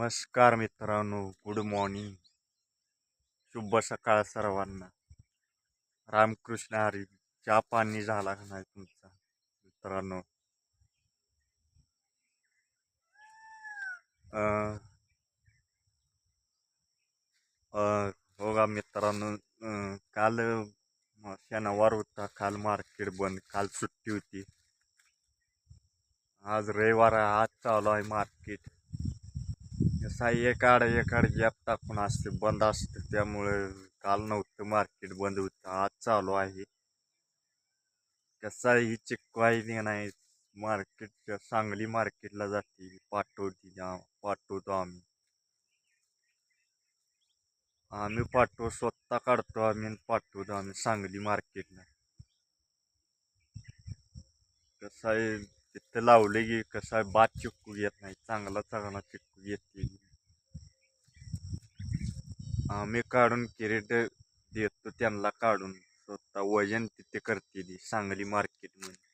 नमस्कार मित्रांनो good morning. शुभ सकाळ सर्वांना. रामकृष्ण हरी चहा पाणी झाला का नाही तुमचा मित्रांनो? हो का मित्रांनो काल शनिवार होता काल मार्केट बंद काल सुट्टी होती. आज रविवार आज चालू आहे मार्केट कसं आहे एक आड गॅप टाकून असते बंद असते. त्यामुळे काल नव्हतं मार्केट बंद होतं आज चालू आहे. कसं आहे ही चिक्कू नाही मार्केट सांगली मार्केटला जाते पाठवती पाठवतो आम्ही. आम्ही पाठवू स्वतः काढतो आम्ही पाठवतो आम्ही सांगली मार्केटला कसं आहे तिथं लावले की कसं आहे बाद चिक्कू येत नाही चांगला चांगला चिक्कू येते. आम्ही काढून किरीट देतो त्यांना काढून स्वतः वजन तिथे करते ती सांगली मार्केटमध्ये